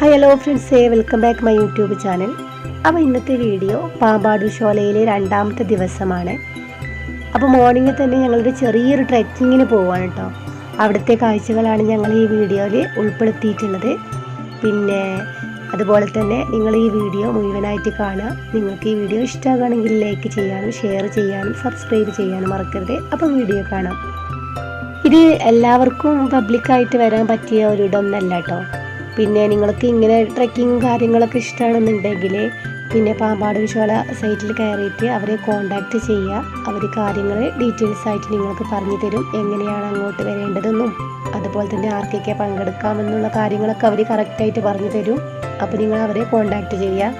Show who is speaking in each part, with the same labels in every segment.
Speaker 1: Hi hello ഫ്രണ്ട്സേ welcome back my YouTube channel അപ്പോൾ ഇന്നത്തെ video Pampad ഷോലയിലെ രണ്ടാമത്തെ ദിവസമാണ്. അപ്പോൾ മോർണിംഗിൽ തന്നെ ഞങ്ങളൊരു ചെറിയൊരു ട്രെക്കിങ്ങിന് പോവാണ് കേട്ടോ അവിടുത്തെ കാഴ്ചകളാണ് ഞങ്ങൾ ഈ വീഡിയോയിൽ ഉൾപ്പെടുത്തിയിട്ടുള്ളത്. പിന്നെ അതുപോലെ തന്നെ നിങ്ങൾ ഈ വീഡിയോ മുഴുവനായിട്ട് കാണുക. നിങ്ങൾക്ക് ഈ വീഡിയോ ഇഷ്ടമാകുകയാണെങ്കിൽ ലൈക്ക് ചെയ്യാനും ഷെയർ ചെയ്യാനും സബ്സ്ക്രൈബ് ചെയ്യാനും മറക്കരുത്. അപ്പോൾ വീഡിയോ കാണാം. ഇത് എല്ലാവർക്കും പബ്ലിക്കായിട്ട് വരാൻ പറ്റിയ ഒരു ഇടമൊന്നല്ല കേട്ടോ പിന്നെ നിങ്ങൾക്ക് ഇങ്ങനെ ട്രക്കിങ്ങും കാര്യങ്ങളൊക്കെ ഇഷ്ടമാണെന്നുണ്ടെങ്കിൽ പിന്നെ പാമ്പാട് വിശ്വാല സൈറ്റിൽ കയറിയിട്ട് അവരെ കോണ്ടാക്ട് ചെയ്യുക. അവർ കാര്യങ്ങൾ ഡീറ്റെയിൽസ് ആയിട്ട് നിങ്ങൾക്ക് പറഞ്ഞു തരും. എങ്ങനെയാണ് അങ്ങോട്ട് വരേണ്ടതെന്നും അതുപോലെ തന്നെ ആർക്കൊക്കെ പങ്കെടുക്കാമെന്നുള്ള കാര്യങ്ങളൊക്കെ അവർ കറക്റ്റായിട്ട് പറഞ്ഞു തരും. അപ്പോൾ നിങ്ങൾ അവരെ കോണ്ടാക്ട് ചെയ്യുക.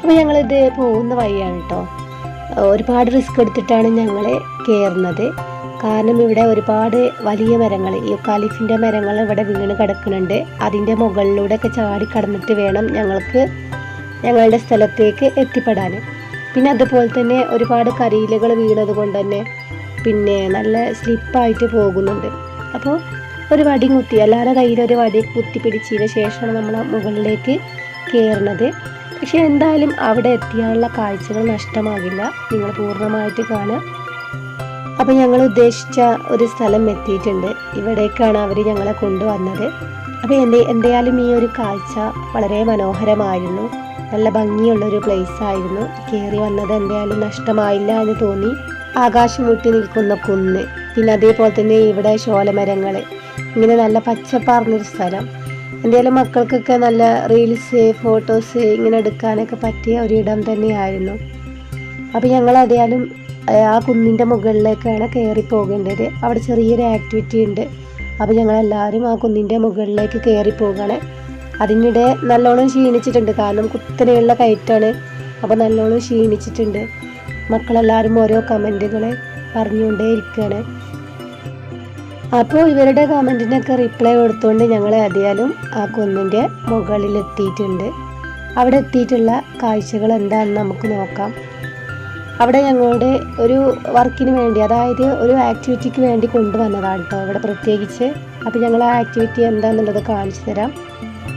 Speaker 1: അപ്പോൾ ഞങ്ങളിത് പോകുന്ന വഴിയാണ് കേട്ടോ ഒരുപാട് റിസ്ക് എടുത്തിട്ടാണ് ഞങ്ങൾ കയറുന്നത് കാരണം ഇവിടെ ഒരുപാട് വലിയ മരങ്ങൾ ഈ കാലിഫിന്റെ മരങ്ങൾ ഇവിടെ വീണ് കിടക്കുന്നുണ്ട്. അതിന്റെ മുകളിലൂടെ ഒക്കെ ചാടി കടന്നിട്ട് വേണം ഞങ്ങൾക്ക് ഞങ്ങളുടെ സ്ഥലത്തേക്ക് എത്തിപ്പെടാൻ. പിന്നെ അതുപോലെ തന്നെ ഒരുപാട് കരിയിലകൾ വീണത് കൊണ്ട് തന്നെ പിന്നെ നല്ല സ്ലിപ്പായിട്ട് പോകുന്നുണ്ട്. അപ്പോൾ ഒരു വടി കുത്തി എല്ലാവരുടെ കയ്യിൽ ഒരു വടി കുത്തി പിടിച്ചതിന് ശേഷമാണ് നമ്മൾ മുകളിലേക്ക് കയറുന്നത്. പക്ഷെ എന്തായാലും അവിടെ എത്തിയാലുള്ള കാഴ്ചകൾ നഷ്ടമാകില്ല. നിങ്ങൾ പൂർണമായിട്ട് കാണുക. അപ്പോൾ ഞങ്ങൾ ഉദ്ദേശിച്ച ഒരു സ്ഥലം എത്തിയിട്ടുണ്ട്. ഇവിടേക്കാണ് അവർ ഞങ്ങളെ കൊണ്ടുവന്നത്. അപ്പോൾ എന്റെ എന്തായാലും ഈ ഒരു കാഴ്ച വളരെ മനോഹരമായിരുന്നു. നല്ല ഭംഗിയുള്ളൊരു ആയിരുന്നു. കയറി വന്നത് എന്തായാലും നഷ്ടമായില്ല എന്ന് തോന്നി. ആകാശം മുട്ടി നിൽക്കുന്ന കുന്ന് പിന്നെ അതേപോലെ തന്നെ ഇവിടെ ശോലമരങ്ങൾ ഇങ്ങനെ നല്ല പച്ചപ്പാർന്നൊരു സ്ഥലം. എന്തായാലും മക്കൾക്കൊക്കെ നല്ല റീൽസ് ഫോട്ടോസ് ഇങ്ങനെ എടുക്കാനൊക്കെ പറ്റിയ ഒരിടം തന്നെയായിരുന്നു. അപ്പോൾ ഞങ്ങൾ എന്തായാലും ആ കുന്നിന്റെ മുകളിലേക്കാണ് കയറി പോകേണ്ടത്. അവിടെ ചെറിയൊരു ആക്ടിവിറ്റി ഉണ്ട്. അപ്പോൾ ഞങ്ങളെല്ലാവരും ആ കുന്നിന്റെ മുകളിലേക്ക് കയറി പോവുകയാണ് അതിനിടെ നല്ലോണം ക്ഷീണിച്ചിട്ടുണ്ട്. കാരണം കുത്തനെയുള്ള കയറ്റാണ്. അപ്പോൾ നല്ലോണം ക്ഷീണിച്ചിട്ടുണ്ട്. മക്കളെല്ലാവരും ഓരോ കമന്റുകൾ പറഞ്ഞുകൊണ്ടേ ഇരിക്കുകയാണ് അപ്പോൾ ഇവരുടെ കമന്റിനൊക്കെ റിപ്ലൈ കൊടുത്തുകൊണ്ട് ഞങ്ങൾ ഏതായാലും ആ കുന്നിന്റെ മുകളിലെത്തിയിട്ടുണ്ട്. അവിടെ എത്തിയിട്ടുള്ള കാഴ്ചകൾ എന്താണെന്ന് നമുക്ക് നോക്കാം. അവിടെ ഞങ്ങളുടെ ഒരു വർക്കിന് വേണ്ടി അതായത് ഒരു ആക്ടിവിറ്റിക്ക് വേണ്ടി കൊണ്ടുവന്നതാണ് കേട്ടോ ഇവിടെ പ്രത്യേകിച്ച് അപ്പോൾ ഞങ്ങൾ ആ ആക്ടിവിറ്റി എന്താണെന്നുള്ളത് കാണിച്ചു തരാം.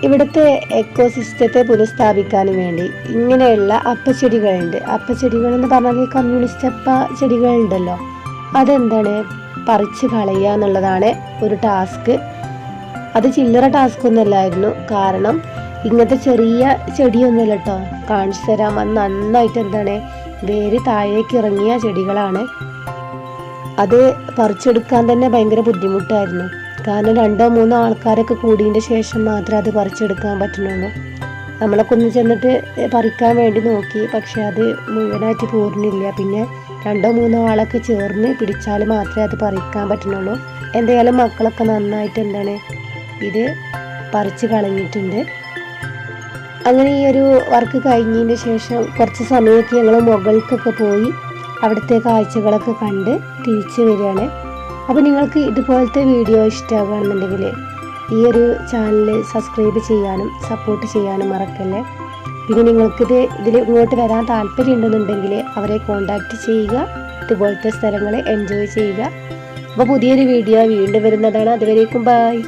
Speaker 1: ഇവിടുത്തെ എക്കോ സിസ്റ്റത്തെ പുനഃസ്ഥാപിക്കാനും വേണ്ടി ഇങ്ങനെയുള്ള അപ്പച്ചെടികളുണ്ട്. അപ്പച്ചെടികളെന്ന് പറഞ്ഞാൽ കമ്മ്യൂണിസ്റ്റ് അപ്പ ചെടികളുണ്ടല്ലോ. അതെന്താണ്? പറിച്ച് കളയുക എന്നുള്ളതാണ് ഒരു ടാസ്ക് അത് ചില്ലറ ടാസ്ക് ഒന്നല്ലായിരുന്നു. കാരണം ഇങ്ങനത്തെ ചെറിയ ചെടിയൊന്നുമല്ല കേട്ടോ കാണിച്ചു തരാം. അത് നന്നായിട്ട് എന്താണ്? വേര് താഴേക്ക് ഇറങ്ങിയ ചെടികളാണ്. അത് പറിച്ചെടുക്കാൻ തന്നെ ഭയങ്കര ബുദ്ധിമുട്ടായിരുന്നു. കാരണം രണ്ടോ മൂന്നോ ആൾക്കാരൊക്കെ കൂടിയതിന്റെ ശേഷം മാത്രമേ അത് പറിച്ചെടുക്കാൻ പറ്റുന്നുള്ളൂ. നമ്മളൊക്കെ ഒന്ന് ചെന്നിട്ട് പറിക്കാൻ വേണ്ടി നോക്കി പക്ഷെ അത് മുഴുവനായിട്ട് പൂർണില്ല പിന്നെ രണ്ടോ മൂന്നോ ആളൊക്കെ ചേർന്ന് പിടിച്ചാൽ മാത്രമേ അത് പറിക്കാൻ പറ്റുന്നുള്ളൂ. എന്തായാലും മക്കളൊക്കെ നന്നായിട്ട് എന്താണ് ഇത് പറിച്ച് കളഞ്ഞിട്ടുണ്ട്. അങ്ങനെ ഈ ഒരു വർക്ക് കഴിഞ്ഞതിന് ശേഷം കുറച്ച് സമയമൊക്കെ ഞങ്ങൾ മുകൾക്കൊക്കെ പോയി അവിടുത്തെ കാഴ്ചകളൊക്കെ കണ്ട് തിരിച്ചു വരികയാണ്. അപ്പോൾ നിങ്ങൾക്ക് ഇതുപോലത്തെ വീഡിയോ ഇഷ്ടമാകുകയാണെന്നുണ്ടെങ്കിൽ ഈ ഒരു ചാനൽ സബ്സ്ക്രൈബ് ചെയ്യാനും സപ്പോർട്ട് ചെയ്യാനും മറക്കല്ലേ. പിന്നെ നിങ്ങൾക്കിത് ഇതിൽ ഇങ്ങോട്ട് വരാൻ താല്പര്യമുണ്ടെന്നുണ്ടെങ്കിൽ അവരെ കോണ്ടാക്റ്റ് ചെയ്യുക ഇതുപോലത്തെ സ്ഥലങ്ങൾ എൻജോയ് ചെയ്യുക. അപ്പോൾ പുതിയൊരു വീഡിയോ വീണ്ടും വരുന്നതാണ്. അതുവരേക്കും ബായ്